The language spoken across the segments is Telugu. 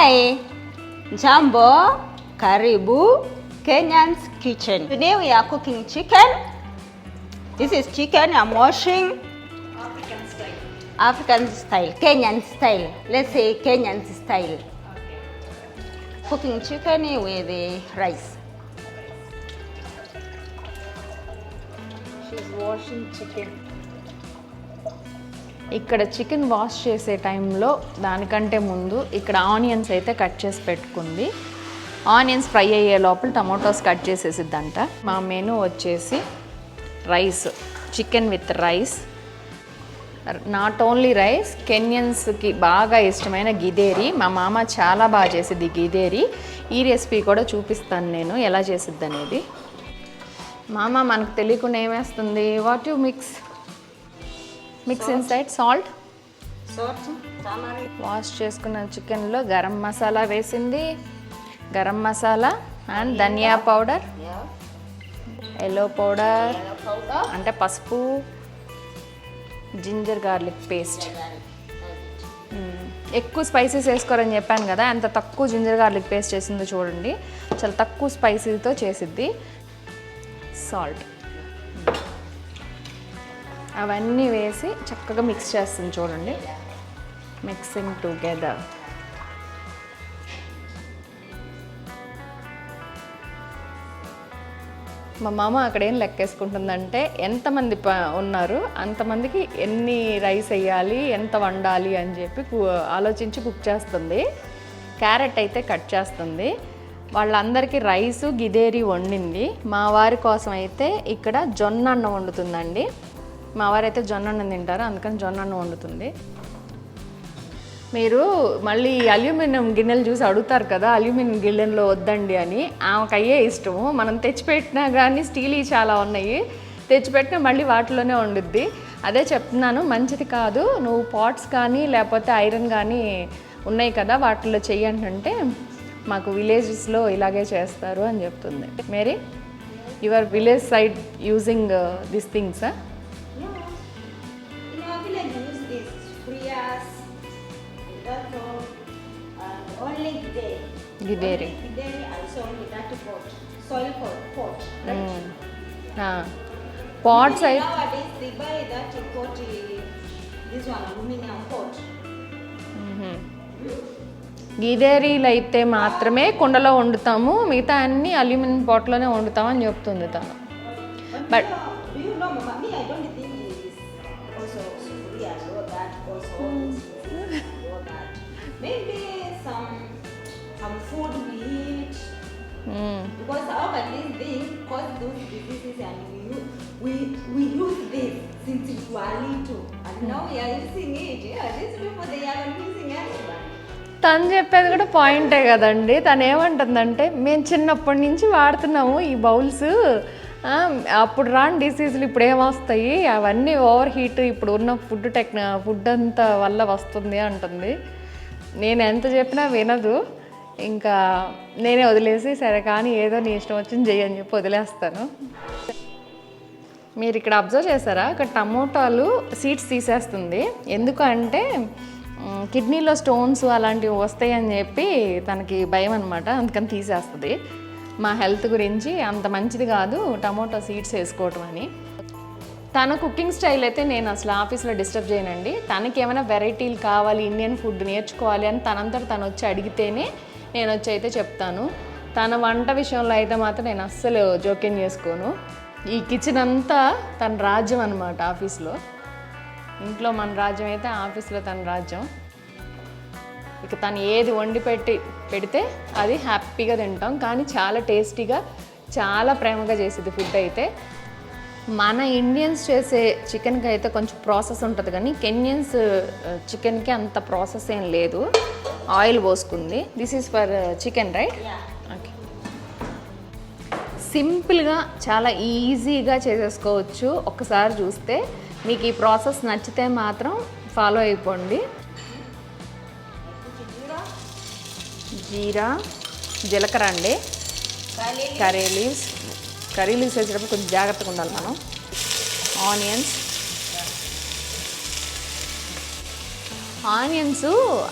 Hi, Jambo, Karibu, Kenyan's kitchen. Today we are cooking chicken. This is chicken I'm washing. African style. African style, Kenyan style. Let's say Kenyan style. Cooking chicken with the rice. She's washing chicken. ఇక్కడ చికెన్ వాష్ చేసే టైంలో దానికంటే ముందు ఇక్కడ ఆనియన్స్ అయితే కట్ చేసి పెట్టుకుంది. ఆనియన్స్ ఫ్రై అయ్యే లోపల టమాటోస్ కట్ చేసేసిద్దంట. మా మెనూ వచ్చేసి rice chicken with rice. Not only rice కెన్యన్స్కి బాగా ఇష్టమైన గిదేరి. మా మామ చాలా బాగా చేసిద్ది గిదేరి. ఈ రెసిపీ కూడా చూపిస్తాను నేను ఎలా చేసిద్ది అనేది మామ మనకు తెలియకుండా ఏమేస్తుంది? What you mix mix inside salt. Wash చేసుకున్న చికెన్లో గరం మసాలా వేసింది. Garam masala and dhania powder. Yellow powder. అంటే పసుపు జింజర్ గార్లిక్ పేస్ట్ ఎక్కువ స్పైసెస్ వేసుకోరని చెప్పాను కదా అంత తక్కువ జింజర్ గార్లిక్ పేస్ట్ చేసిందో చూడండి. చాలా తక్కువ స్పైసీతో చేసిద్ది. సాల్ట్ అవన్నీ వేసి చక్కగా మిక్స్ చేస్తుంది చూడండి. Mixing together. మా మామ అక్కడ ఏం లెక్కేసుకుంటుందంటే ఎంతమంది ప ఉన్నారు అంతమందికి ఎన్ని రైస్ వేయాలి ఎంత వండాలి అని చెప్పి కు- ఆలోచించి కుక్ చేస్తుంది. క్యారెట్ అయితే కట్ చేస్తుంది. వాళ్ళందరికీ రైసు గిదేరి వండింది. మా వారి కోసం అయితే ఇక్కడ జొన్న అన్నం వండుతుందండి. మా వారైతే జొన్న అన్నం తింటారు అందుకని జొన్న అన్నం వండుతుంది. మీరు మళ్ళీ అల్యూమినియం గిన్నెలు చూసి అడుగుతారు కదా అల్యూమినియం గిన్నెలో వద్దండి అని. ఆమెకు అయ్యే ఇష్టము. మనం తెచ్చిపెట్టినా కానీ స్టీల్ చాలా ఉన్నాయి. తెచ్చిపెట్టినా మళ్ళీ వాటిలోనే వండుద్ది. అదే చెప్తున్నాను మంచిది కాదు. నువ్వు పాట్స్ కానీ లేకపోతే ఐరన్ కానీ ఉన్నాయి కదా వాటిలో చెయ్యంటే మాకు విలేజెస్లో ఇలాగే చేస్తారు అని చెప్తుంది. Mary your village side using this things? One, aluminum pot. గిదేరీలు అయితే మాత్రమే కుండలో వండుతాము. మిగతా అన్ని అల్యూమినియం పాట్లోనే వండుతామని చెప్తుంది తను But Because our these things cause those diseases and we use, we, we use this since we were little. And now we are using it. Yeah, these people, they are using anything. తను చెప్పేది కూడా పాయింటే కదండి తను ఏమంటుందంటే మేము చిన్నప్పటి నుంచి వాడుతున్నాము ఈ బౌల్స్ అప్పుడు రాని డిసీజులు ఇప్పుడు ఏమొస్తాయి అవన్నీ ఓవర్ హీట్ ఇప్పుడు ఉన్న ఫుడ్ టెక్న ఫుడ్ అంతా వల్ల వస్తుంది అంటుంది నేను ఎంత చెప్పినా వినదు ఇంకా నేనే వదిలేసి సరే కానీ ఏదో నీ ఇష్టం వచ్చింది చెయ్యి అని చెప్పి వదిలేస్తాను. మీరు ఇక్కడ అబ్జర్వ్ చేశారా? ఇక్కడ టమోటాలు సీడ్స్ తీసేస్తుంది. ఎందుకంటే కిడ్నీలో స్టోన్స్ అలాంటివి వస్తాయని చెప్పి తనకి భయం అనమాట అందుకని తీసేస్తుంది. మా హెల్త్ గురించి అంత మంచిది కాదు టమోటా సీడ్స్ వేసుకోవటం అని. తన కుకింగ్ స్టైల్ అయితే నేను అసలు ఆఫీస్లో డిస్టర్బ్ చేయనండి. తనకి ఏమైనా వెరైటీలు కావాలి ఇండియన్ ఫుడ్ నేర్చుకోవాలి అని తనంతట తను వచ్చి అడిగితేనే నేను వచ్చి అయితే చెప్తాను. తన వంట విషయంలో అయితే మాత్రం నేను అస్సలు జోక్యం చేసుకోను. ఈ కిచెన్ అంతా తన రాజ్యం అనమాట ఆఫీస్లో. ఇంట్లో మన రాజ్యం అయితే ఆఫీస్లో తన రాజ్యం. ఇక తను ఏది వండి పెట్టి పెడితే అది హ్యాపీగా తింటాం. కానీ చాలా టేస్టీగా చాలా ప్రేమగా చేసేది ఫుడ్ అయితే. మన ఇండియన్స్ చేసే చికెన్కి అయితే కొంచెం ప్రాసెస్ ఉంటుంది కానీ కెన్యన్స్ చికెన్కి అంత ప్రాసెస్ ఏం లేదు. Oil పోసుకుంది. This is for chicken right okay సింపుల్గా చాలా ఈజీగా చేసేసుకోవచ్చు. ఒక్కసారి చూస్తే మీకు ఈ ప్రాసెస్ నచ్చితే మాత్రం ఫాలో అయిపోండి. జీరా జీలకర్ర అండి. Curry leaves. కర్రీ లీవ్స్ వేసేటప్పుడు కొంచెం జాగ్రత్తగా ఉండాలి మనం. ఆనియన్స్. ఆనియన్స్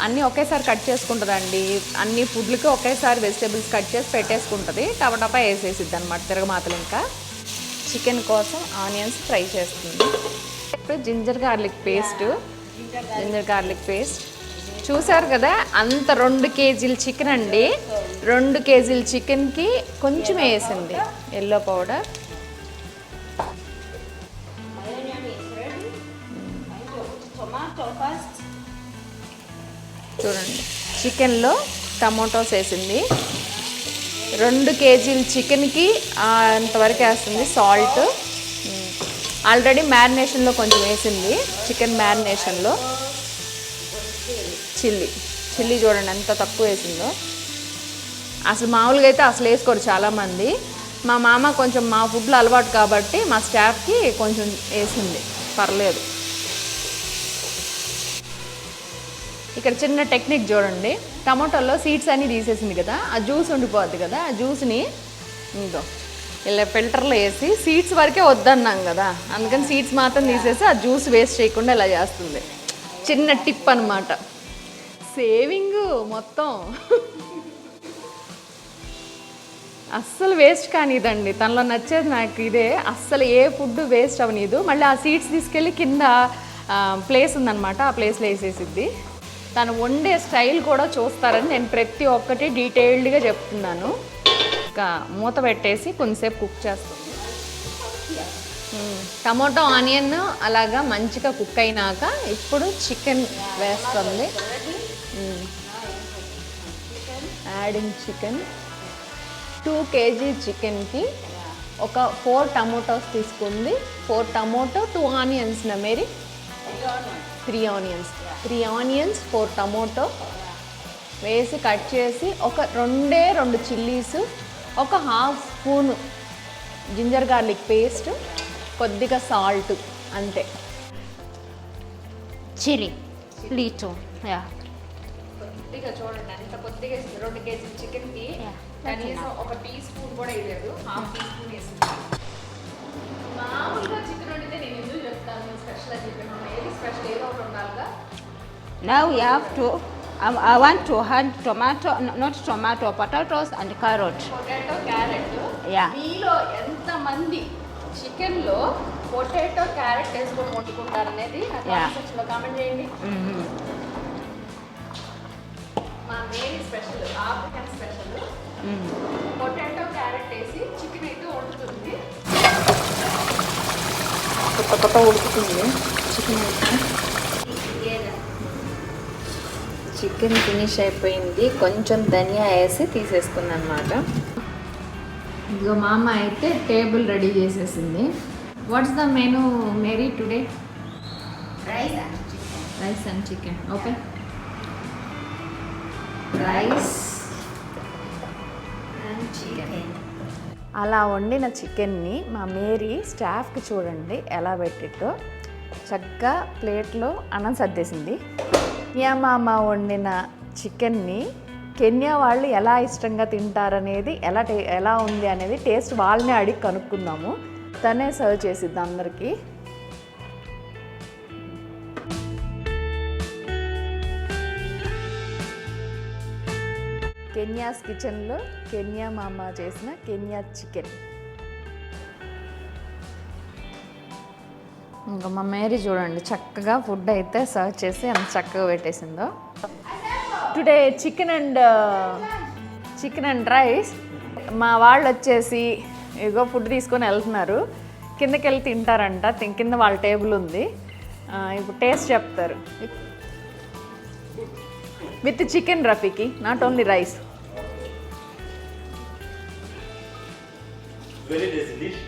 అన్నీ ఒకేసారి కట్ చేసుకుంటుందండి. అన్ని ఫుడ్లకి ఒకేసారి వెజిటేబుల్స్ కట్ చేసి పెట్టేసుకుంటుంది. టమాటా వేసేసిద్ది అనమాట తిరగమాతలు ఇంకా. చికెన్ కోసం ఆనియన్స్ ఫ్రై చేస్తుంది. ఇప్పుడు ginger garlic paste. Ginger garlic paste. చూసారు కదా అంత రెండు కేజీల చికెన్ అండి. రెండు కేజీల చికెన్కి కొంచెం వేసింది ఎల్లో పౌడర్ చూడండి. చికెన్లో టమాటోస్ వేసింది. రెండు కేజీల చికెన్కి అంతవరకు వేస్తుంది సాల్ట్. ఆల్రెడీ మ్యారినేషన్లో కొంచెం వేసింది చికెన్ మ్యారినేషన్లో. చిల్లీ. చిల్లీ చూడండి ఎంత తక్కువ వేసిందో. అసలు మామూలుగా అయితే అసలు వేసుకోరు చాలామంది. మా మామ కొంచెం మా ఫుడ్లో అలవాటు కాబట్టి మా స్టాఫ్కి కొంచెం వేసింది. పర్లేదు. ఇక్కడ చిన్న టెక్నిక్ చూడండి. టమాటోలో సీడ్స్ అన్నీ తీసేసింది కదా ఆ జ్యూస్ ఉండిపోద్ది కదా ఆ జ్యూస్ని ఇంకో ఇలా ఫిల్టర్లో వేసి సీడ్స్ వరకే వద్దన్నాం కదా అందుకని సీడ్స్ మాత్రం తీసేసి ఆ జ్యూస్ వేస్ట్ చేయకుండా ఇలా చేస్తుంది. చిన్న టిప్ అనమాట సేవింగ్ మొత్తం. అస్సలు వేస్ట్ కానిదండి. తనలో నచ్చేది నాకు ఇదే. అస్సలు ఏ ఫుడ్ వేస్ట్ అవనీదు మళ్ళీ ఆ సీడ్స్ తీసుకెళ్ళి కింద ప్లేస్ ఉందన్నమాట. ఆ ప్లేస్లో వేసేసిద్ది. తను వండే స్టైల్ కూడా చూస్తారని నేను ప్రతి ఒక్కటి డీటెయిల్డ్గా చెప్తున్నాను. ఇంకా మూత పెట్టేసి కొంతసేపు కుక్ చేస్తాను టమోటో టమాటో ఆనియన్ అలాగా మంచిగా కుక్ అయినాక ఇప్పుడు చికెన్ వేస్తుంది. యాడింగ్ చికెన్ టూ కేజీ చికెన్కి ఒక ఫోర్ టమోటోస్ తీసుకుంది. ఫోర్ టమోటో టూ ఆనియన్స్ నా Mary? Three onions. Three onions four tomato వేసి కట్ చేసి ఒక రెండే రెండు చిల్లీస్ ఒక half spoon ginger garlic paste కొద్దిగా సాల్ట్ అంతే. చిల్లీ. లీచో యా. కొద్దిగా చూడండి అంత కొద్దిగా రెండు కేజీ చికెన్కి కనీసం ఒక టీ స్పూన్ కూడా వేయలేదు. హాఫ్ టీ స్పూన్ వేసింది మామూలుగా చికెన్ వండితే నేను ఎందుకు చెప్తాను? స్పెషల్ చెప్పాను ఏది స్పెషల్ ఏదో ఒకటి ఉండాలిగా. Now we have to, um, I want to add tomato, no, not tomato, potatoes and carrot. Potato carrot Yeah. మీలో ఎంతమంది చికెన్లో పొటాటో క్యారెట్ వేసుకొని వండుకుంటారు అనేది Yeah. కామెంట్ చేయండి. Mary special African special. Potato carrot వేసి చికెన్ అయితే వండుతుంది. కొత్త కొత్త ఉడుకుతుంది చికెన్ చికెన్ ఫినిష్ అయిపోయింది. కొంచెం ధనియా వేసి తీసేసుకుంది అనమాట ఇదిగో మా అమ్మ అయితే టేబుల్ రెడీ చేసేసింది. What's the menu Mary today chicken. Rice and chicken okay rice and chicken. అలా వండిన చికెన్ని మా మేరీ స్టాఫ్కి చూడండి ఎలా పెట్టిట్టో చక్కగా ప్లేట్లో అన్నం సర్దేసింది. యా మామ వండిన చికెన్ని కెన్యా వాళ్ళు ఎలా ఇష్టంగా తింటారనేది ఎలా టే ఎలా ఉంది అనేది టేస్ట్ వాళ్ళని అడిగి కనుక్కుందాము. తనే సర్వ్ చేసిద్ది అందరికీ. కెన్యాస్ కిచెన్లో కెన్యా మామ చేసిన కెన్యా చికెన్. ఇంకా మా మేరీ చూడండి చక్కగా ఫుడ్ అయితే సర్వ్ చేసి అంత చక్కగా పెట్టేసిందో. Today chicken and chicken and rice మా వాళ్ళు వచ్చేసి ఏదో ఫుడ్ తీసుకొని వెళ్తున్నారు. కిందకి వెళ్ళి తింటారంట తిన్- కింద వాళ్ళ టేబుల్ ఉంది. ఇప్పుడు టేస్ట్ చెప్తారు. With chicken Rafiqui not only rice Very delicious.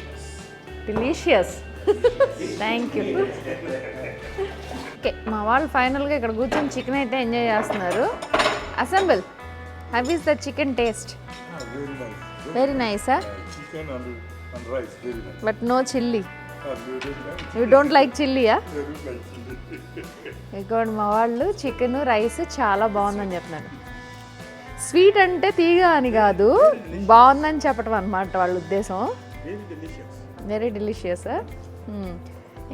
Delicious thank you okay మా వాళ్ళు ఫైనల్గా ఇక్కడ కూర్చొని చికెన్ అయితే ఎంజాయ్ చేస్తున్నారు. Assemble how is the chicken taste Ah, very nice. Very నైసా chicken and, and rice, very nice. But no chilli. You don't like చిల్లీయా Very nice. ఇక్కడ మా వాళ్ళు చికెన్ రైస్ చాలా బాగుందని చెప్తున్నారు స్వీట్ అంటే తీగ అని కాదు బాగుందని చెప్పడం అనమాట వాళ్ళ ఉద్దేశం. Very delicious hmm.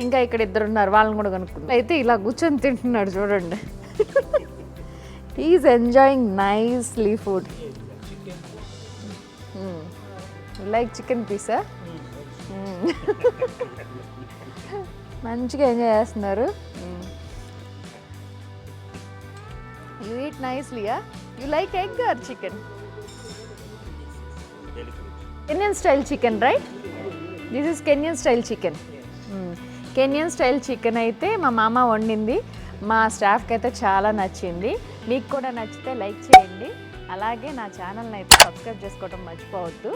ఇంకా ఇక్కడ ఇద్దరు ఉన్నారు వాళ్ళని కూడా కనుక్కుందాం. అయితే ఇలా కూర్చొని తింటున్నాడు చూడండి. Is enjoying nicely food like chicken Pisa మంచిగా ఎంజాయ్ చేస్తున్నారు. You eat నైస్లీయా you like egg or chicken Kenyan style chicken right this is Kenyan style chicken Kenyan style chicken అయితే మా మామ వండింది. మా స్టాఫ్కి అయితే చాలా నచ్చింది. మీకు కూడా నచ్చితే లైక్ చేయండి. అలాగే నా ఛానల్ని అయితే సబ్స్క్రైబ్ చేసుకోవడం మర్చిపోవద్దు.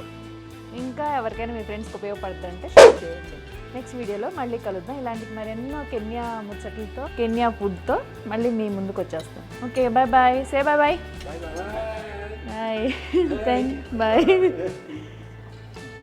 ఇంకా ఎవరికైనా మీ ఫ్రెండ్స్కి ఉపయోగపడుతుంటే షేర్ చేయండి. నెక్స్ట్ వీడియోలో మళ్ళీ కలుద్దాం. ఇలాంటి మరెన్నో కెన్యా ముచ్చట్లతో కెన్యా ఫుడ్తో మళ్ళీ మీ ముందుకు వచ్చేస్తాం okay bye bye say bye bye bye thank bye